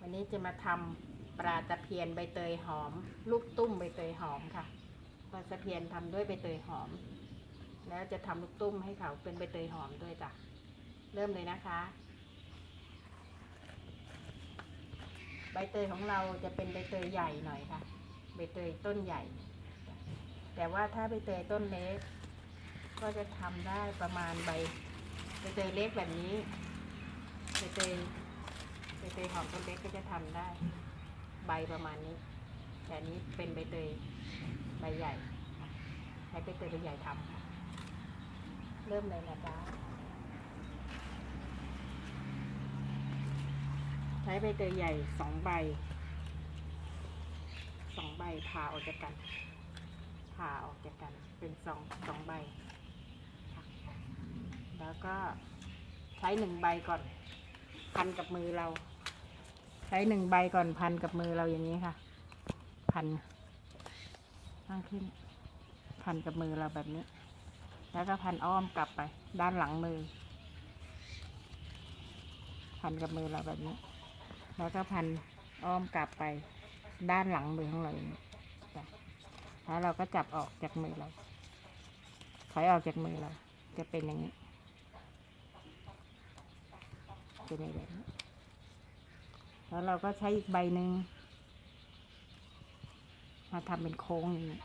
วันนี้จะมาทำปลาตะเพียนใบเตยหอม ลูกตุ้มใบเตยหอมค่ะปลาตะเพียนทำด้วยใบเตยหอม แล้วจะทำลูกตุ้มให้เขาเป็นใบเตยหอมด้วยจ้ะเริ่มเลยนะคะ ใบเตยของเราจะเป็นใบเตยใหญ่หน่อยค่ะ ใบเตยต้นใหญ่ แต่ว่าถ้าใบเตยต้นเล็กก็จะทำได้ประมาณใบใบเตยเล็กแบบนี้ใบเตย ใบเตยหอมต้นเล็กก็จะทำได้ ใบประมาณนี้ แต่นี้เป็นใบเตยใบใหญ่ใช้ใบเตยใบใหญ่ทำค่ะเริ่มเลยนะจ๊ะใช้ใบเตยใหญ่สองใบสองใบผ่าออกจากกันผ่าออกจากกันเป็นสองสองใบ แล้วก็ใช้หนึ่งใบก่อนพันกับมือเรา ใช้หนึ่งใบก่อนพันกับมือเราอย่างนี้ค่ะ พันข้างขึ้น พันกับมือเราแบบนี้ แล้วก็พันอ้อมกลับไป ด้านหลังมือ พันกับมือเราแบบนี้ แล้วก็พันอ้อมกลับไป ด้านหลังมือของเราอย่างนี้แล้วเราก็จับออกจากมือเรา ถอยออกจากมือเรา จะเป็นอย่างนี้เป็นอย่างนี้ แล้วเราก็ใช้อีกใบหนึ่งมาทำเป็นโค้งอย่างนี้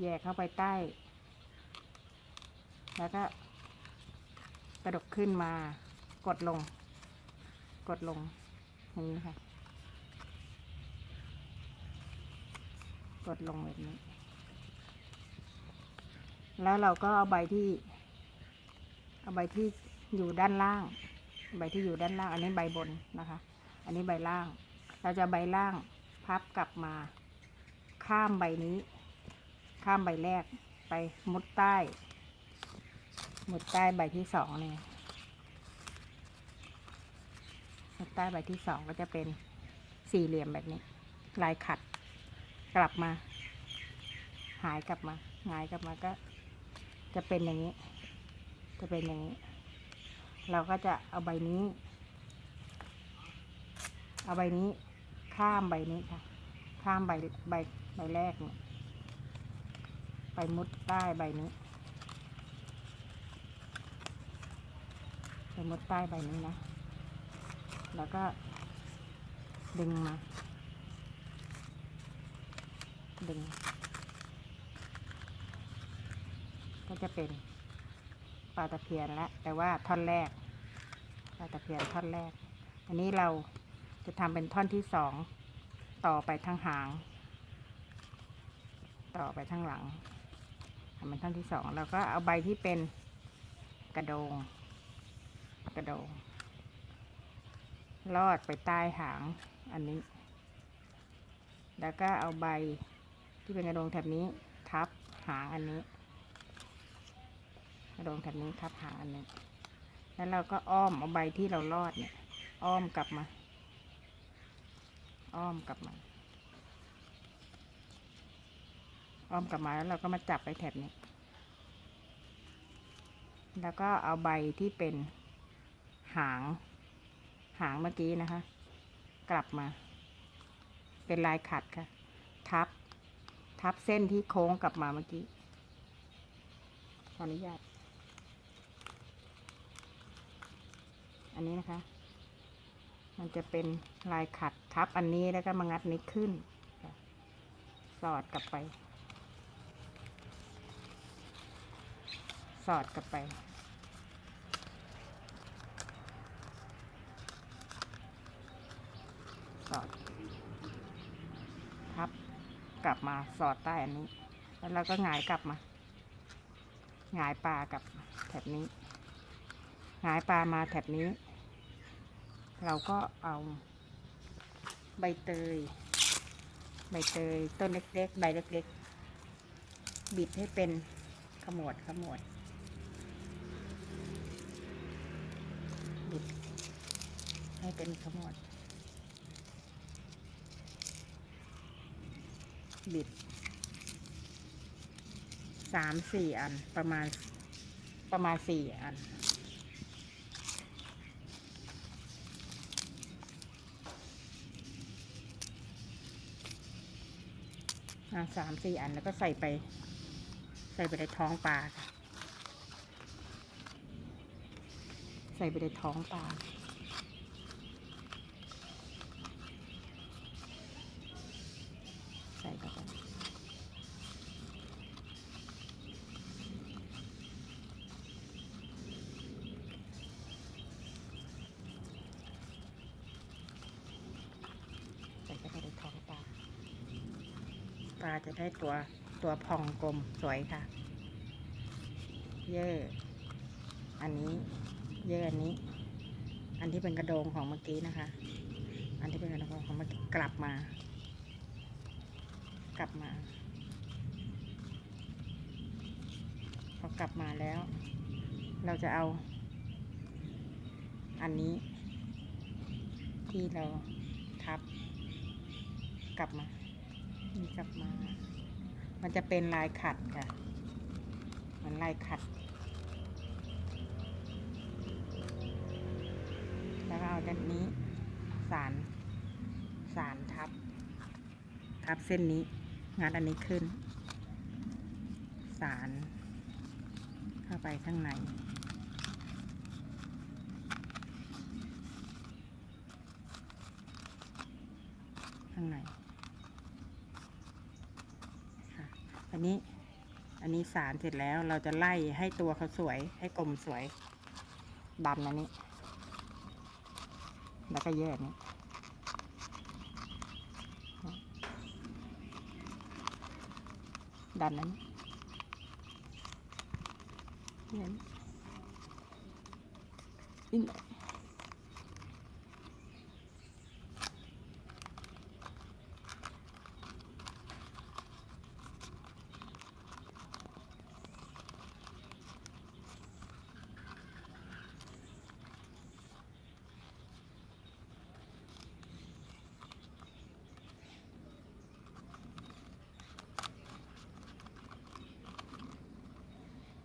แยกเข้าไปใต้ แล้วก็กระดกขึ้นมากดลง กดลงอย่างนี้ค่ะ กดลงแบบนี้ แล้วเราก็เอาใบที่ เอาใบที่อยู่ด้านล่าง ใบที่อยู่ด้านล่าง อันนี้ใบบนนะคะ อันนี้ใบล่าง เราจะใบล่างพับกลับมา ข้ามใบนี้ ข้ามใบแรกไปมุดใต้ มุดใต้ใบที่สองเนี่ยมุดใต้ใบที่สองก็จะเป็นสี่เหลี่ยมแบบนี้ ลายขัดกลับมา หายกลับมาหงายกลับมาก็ จะเป็นอย่างนี้ จะเป็นอย่างนี้ เราก็จะเอาใบนี้ เอาใบนี้ข้ามใบนี้ค่ะ ข้ามใบใบใบแรกเนี่ยไปมุดใต้ใบนี้ไปมุดใต้ใบนี้นะ แล้วก็ดึงมา ดึง ก็จะเป็นปลาตะเพียนแล้วแต่ว่าท่อนแรก ปลาตะเพียนท่อนแรก อันนี้เราจะทำเป็นท่อนที่สองต่อไปทางหาง ต่อไปทางหลังทำเป็นท่อนที่สองเราก็เอาใบที่เป็นกระโดง กระโดง ลอดไปใต้หางอันนี้ แล้วก็เอาใบที่เป็นกระโดงแถบนี้ทับหางอันนี้ กระโดงแถบนี้ทับหางอันนี้ แล้วเราก็อ้อมเอาใบที่เราลอดเนี่ย อ้อมกลับมา อ้อมกลับมา อ้อมกลับมาแล้วเราก็มาจับไปแถบนี้ แล้วก็เอาใบที่เป็นหาง หางเมื่อกี้นะคะ กลับมา เป็นลายขัดค่ะ ทับ ทับเส้นที่โค้งกลับมาเมื่อกี้ขออนุญาต อันนี้นะคะ มันจะเป็นลายขัดทับอันนี้แล้วก็มางัดนี้ขึ้น สอดกลับไป สอดกลับไป สอด ทับกลับมาสอดใต้อันนี้ แล้วเราก็หงายกลับมาหงายปลากับแถบนี้หงายปลามาแถบนี้ เราก็เอาใบเตย ใบเตยต้นเล็กๆ ใบเล็กๆ บิดให้เป็นขมวดขมวดบิดให้เป็นขมวด บิดสามสี่อันประมาณประมาณสี่อัน สามสี่อันแล้วก็ใส่ไป ใส่ไปในท้องปลาค่ะใส่ไปในท้องปลา ใส่เข้าไปใส่เข้าไปในท้องปลา ปลาจะได้ตัวตัวพองกลมสวยค่ะ เย่ออันนี้ เย่ออันนี้ อันที่เป็นกระโดงของเมื่อกี้นะคะ อันที่เป็นกระโดงของเมื่อกี้กลับมา กลับมาพอกลับมาแล้ว เราจะเอา อันนี้ ที่เราทับกลับมา นี่กลับมา มันจะเป็นลายขัดค่ะ เหมือนลายขัด แล้วเอาด้านนี้ สาร สารทับ ทับเส้นนี้ งัดอันนี้ขึ้น สารเข้าไปข้างในข้างใน ค่ะ อั นนี้ อันนี้สารเสร็จแล้วเราจะไล่ให้ตัวเขาสวย ให้กลมสวยดันอันนี้ แล้วก็เยอะอันนี้ดันนั้นเห็น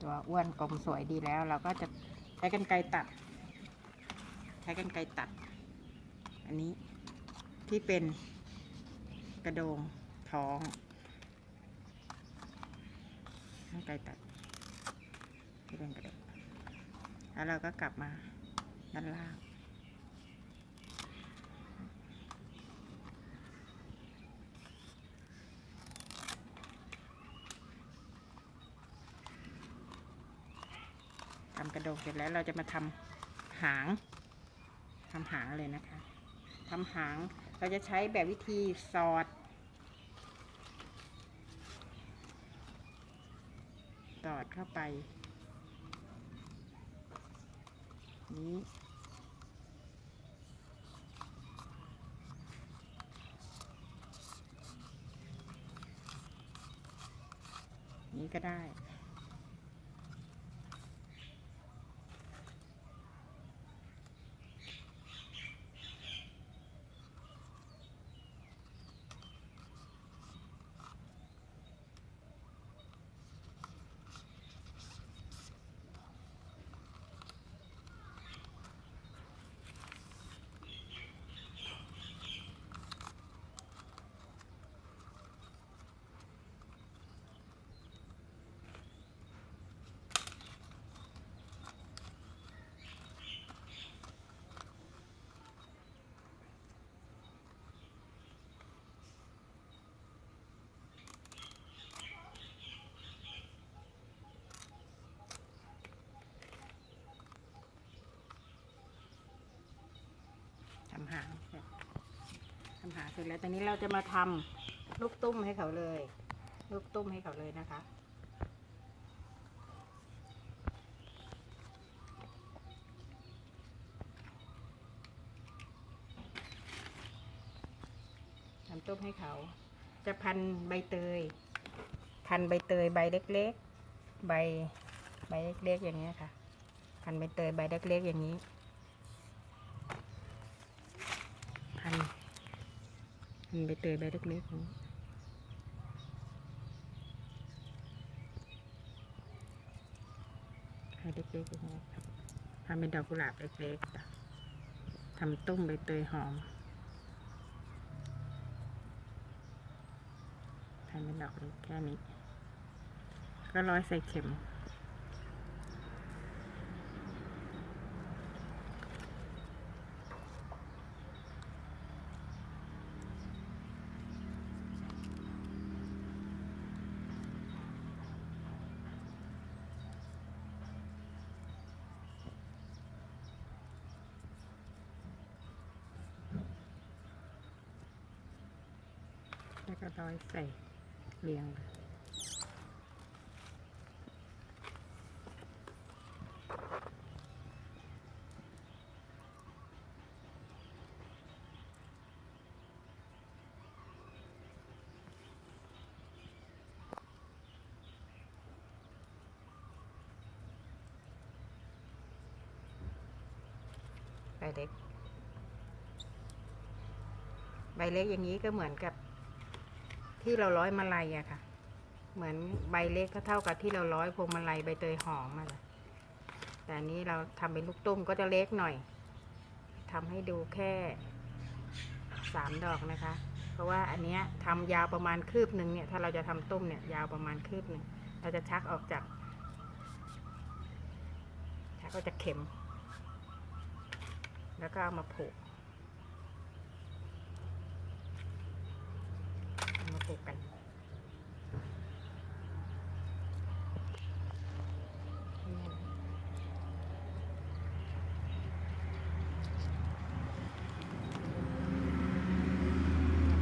ตัวอ้วนกลมสวยดีแล้ว เราก็จะใช้กันไกรตัด ใช้กันไกรตัด อันนี้ที่เป็นกระโดงท้องกันไกรตัดที่เป็นกระโดงแล้วเราก็กลับมาด้านล่าง ทำกระโดงเสร็จแล้วเราจะมาทำหางทำหางเลยนะคะทำหางเราจะใช้แบบวิธีสอดสอดเข้าไป นี้นี้ก็ได้ ทำหางทำหางเสร็จแล้วตอนนี้เราจะมาทำลูกตุ้มให้เขาเลย ลูกตุ้มให้เขาเลยนะคะทำตุ้มให้เขา จะพันใบเตย พันใบเตยใบเล็กๆ ใบใบเล็กๆอย่างนี้ค่ะ พันใบเตยใบเล็กๆอย่างนี้ พันพันใบเตยใบเล็กๆนี้ให้เล็กๆอย่างนี้ครับทำเป็นดอกกุหลาบเล็กๆทำต้มใบเตยหอมทำเป็นดอกเล็กแค่นี้ ก็ร้อยใส่เข็ม ก็ร้อยใส่เรียงใบเล็ก ใบเล็กอย่างนี้ก็เหมือนกับ ที่เราร้อยมาลัยอะค่ะ เหมือนใบเล็กก็เท่ากับที่เราร้อยพวงมาลัยใบเตยหอมอะค่ะแต่อันนี้เราทำเป็นลูกตุ้มก็จะเล็กหน่อยทำให้ดูแค่สามดอกนะคะ เพราะว่าอันเนี้ยทำยาวประมาณคืบหนึ่งเนี่ย ถ้าเราจะทำตุ้มเนี่ยยาวประมาณคืบหนึ่งเราจะชักออกจากชักออกจากเข็ม แล้วก็เอามาผูก เอา มาปลูกกันนี่นะ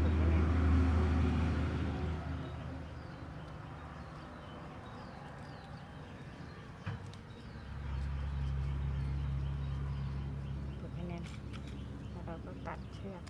ปลูกไว้เนี่ยปลูกให้แน่นแล้วเราก็ตัดเชือก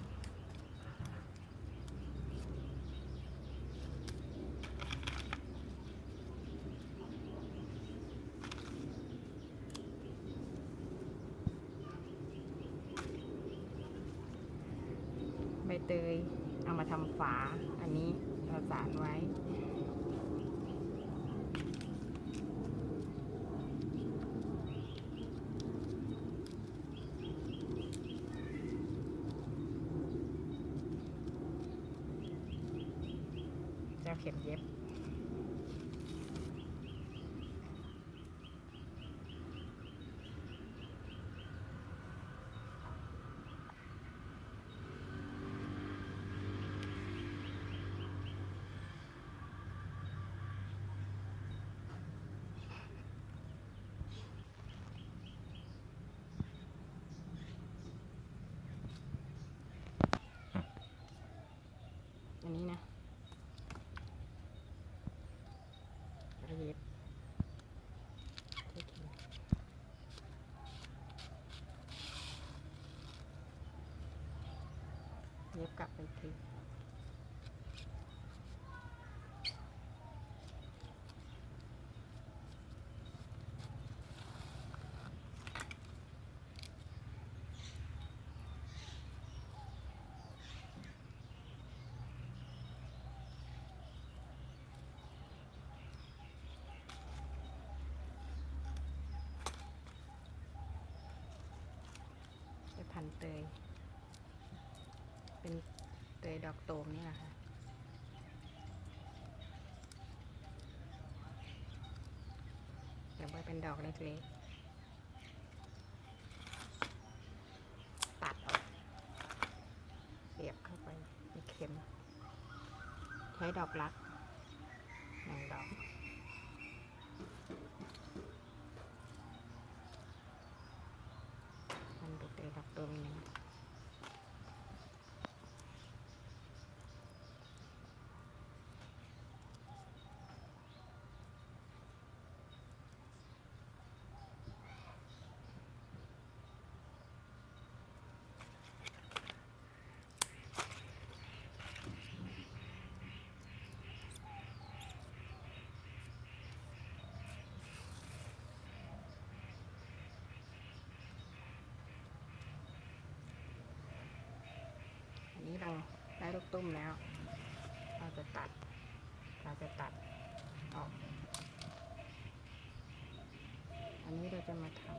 ใบเตยเอา มาทำฝา อันนี้เราสานไว้เจ้าเข็มเย็บ อันนี้นะแล้วเย็บที่เข็มเย็บกลับไปทีพันเตย เป็นเตยดอกโตมนี่แหละค่ะเดี๋ยวไว้เป็นดอกเล็กๆ ตัดออกเสียบเข้าไปในเข็ม ใช้ดอกรัก ตุ้มแล้ว เราจะตัด เราจะตัดออก อันนี้เราจะมาทำ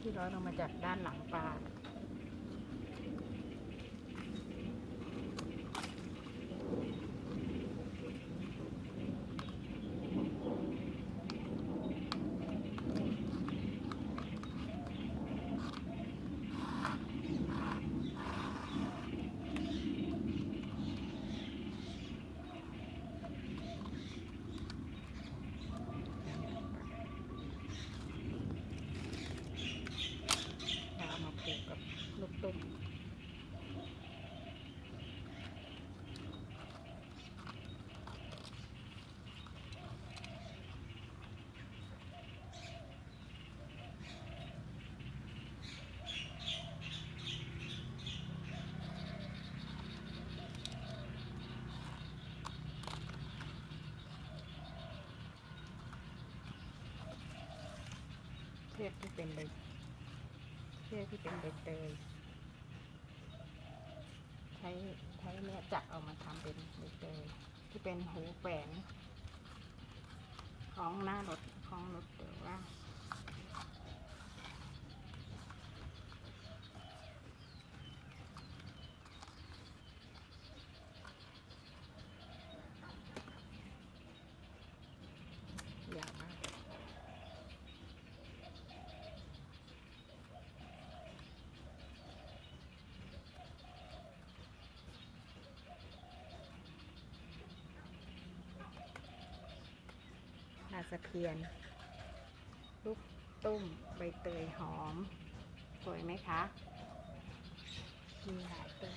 ที่ร้อยลงมาจากด้านหลังปลา ชือกที่เป็นใบเชือกที่เป็นใบเตยใช้ใช้เนี่ยจักเอามาทำเป็นใบเตยที่เป็นหูแฝงของหน้ารถของรถหรือว่า ยาวมาก ปลา สะเพียน ลูกตุ้มใบเตยหอม สวยไหมคะนี่ค่ะ